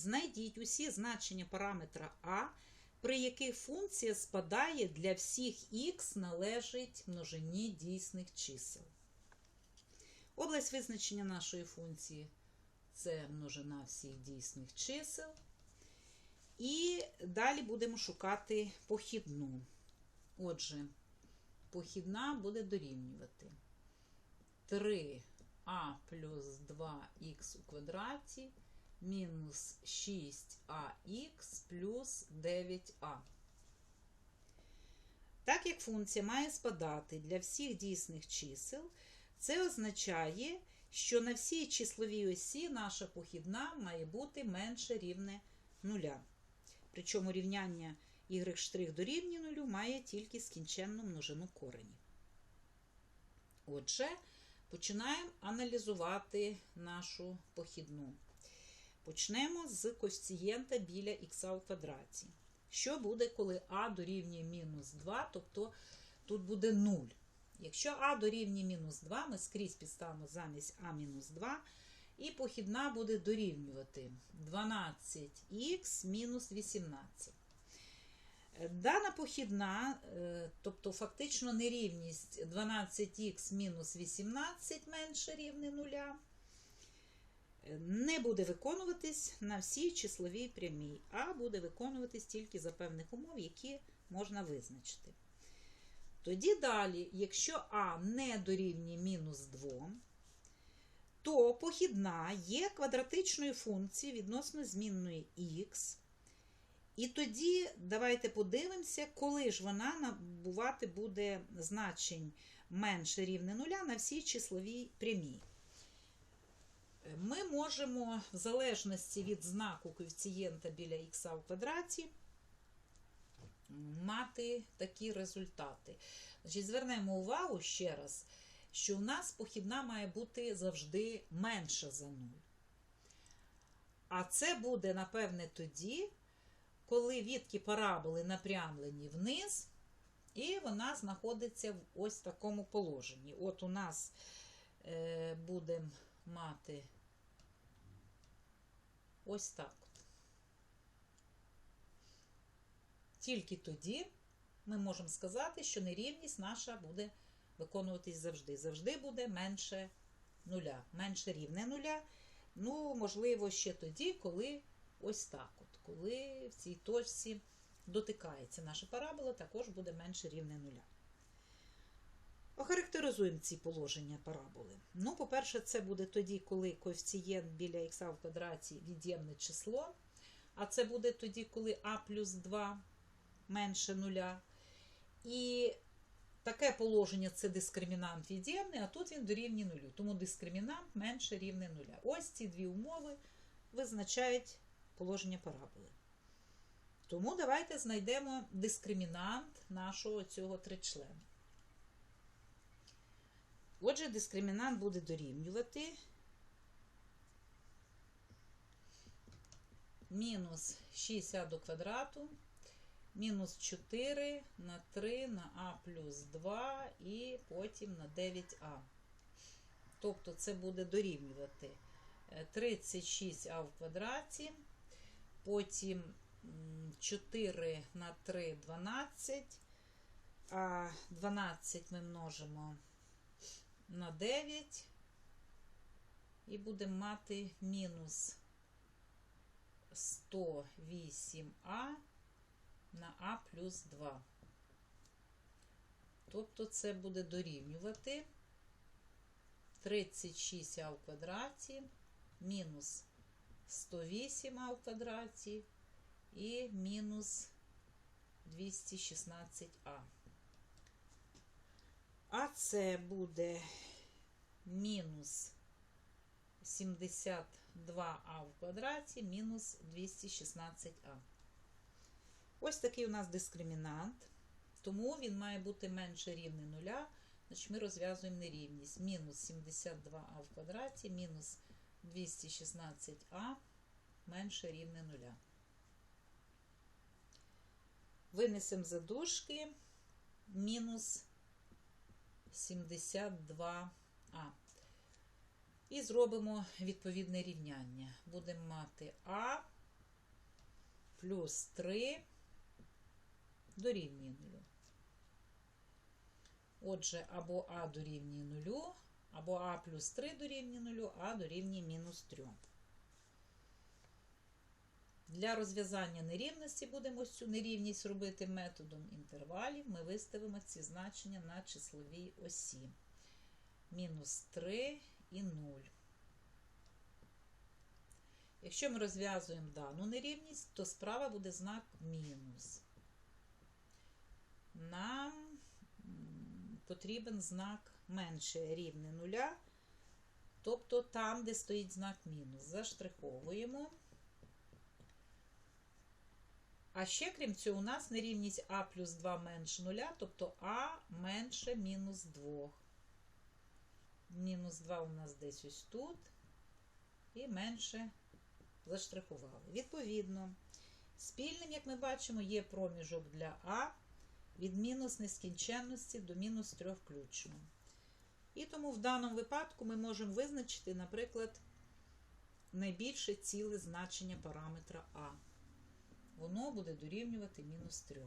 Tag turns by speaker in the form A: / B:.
A: Знайдіть усі значення параметра А, при яких функція спадає для всіх х належить множині дійсних чисел. Область визначення нашої функції це множина всіх дійсних чисел. І далі будемо шукати похідну. Отже, похідна буде дорівнювати 3а плюс 2х у квадраті мінус 6ах плюс 9а. Так як функція має спадати для всіх дійсних чисел, це означає, що на всій числовій осі наша похідна має бути менше рівне нуля. Причому рівняння y' дорівнює нулю має тільки скінченну множину коренів. Отже, починаємо аналізувати нашу похідну. Почнемо з коефіцієнта біля х у квадраті. Що буде, коли а дорівнює мінус 2, тобто тут буде 0. Якщо а дорівнює мінус 2, ми скрізь підставимо замість а мінус 2, і похідна буде дорівнювати 12х мінус 18. Дана похідна, е, тобто фактично нерівність 12х мінус 18 менше рівне 0, не буде виконуватись на всій числовій прямій, а буде виконуватись тільки за певних умов, які можна визначити. Тоді далі, якщо а не дорівнює мінус 2, то похідна є квадратичною функцією відносно змінної х. І тоді давайте подивимося, коли ж вона набувати буде значень менше рівне нуля на всій числовій прямій. Ми можемо, в залежності від знаку коефіцієнта біля х у квадраті, мати такі результати. Значить, Звернемо увагу ще раз, що у нас похідна має бути завжди менша за 0. А це буде, напевне, тоді, коли відки параболи напрямлені вниз, і вона знаходиться в ось такому положенні. От у нас е, будемо мати ось так. Тільки тоді ми можемо сказати, що нерівність наша буде виконуватись завжди. Завжди буде менше нуля, менше рівне нуля. Ну, можливо, ще тоді, коли ось так. от, Коли в цій точці дотикається наша парабола, також буде менше рівне нуля. Охарактеризуємо ці положення параболи. Ну, по-перше, це буде тоді, коли коефіцієнт біля х в квадраті від'ємне число. А це буде тоді, коли а плюс 2 менше нуля. І таке положення це дискримінант від'ємний, а тут він дорівнює нулю. Тому дискримінант менше рівне нуля. Ось ці дві умови визначають положення параболи. Тому давайте знайдемо дискримінант нашого цього тричлена. Отже, дискримінант буде дорівнювати мінус 60 до квадрату, мінус 4 на 3 на а плюс 2 і потім на 9а. Тобто це буде дорівнювати 36а в квадраті, потім 4 на 3 12, а 12 ми множимо на 9 і будемо мати мінус 108а на а плюс 2. Тобто це буде дорівнювати 36а в квадраті мінус 108а в квадраті і мінус 216а. А це буде мінус 72а в квадраті мінус 216а. Ось такий у нас дискримінант, тому він має бути менше рівний нуля. Значить, ми розв'язуємо нерівність. Мінус 72а в квадраті, мінус 216а менше рівне нуля. Винесемо задушки мінус 72. А. І зробимо відповідне рівняння. Будемо мати А плюс 3 дорівнює 0. Отже, або А дорівнює 0, або А плюс 3 дорівнює 0, А дорівнює мінус 3. Для розв'язання нерівності будемо цю нерівність робити методом інтервалів. Ми виставимо ці значення на числовій осі. Мінус 3 і 0. Якщо ми розв'язуємо дану нерівність, то справа буде знак мінус. Нам потрібен знак менше рівне нуля, тобто там, де стоїть знак мінус. Заштриховуємо. А ще, крім цього, у нас нерівність А плюс 2 менше нуля, тобто А менше мінус 2. Мінус 2 у нас десь ось тут. І менше заштрихували. Відповідно, спільним, як ми бачимо, є проміжок для А від мінус нескінченності до мінус 3 включно. І тому в даному випадку ми можемо визначити, наприклад, найбільше ціле значення параметра А. Воно буде дорівнювати мінус 3.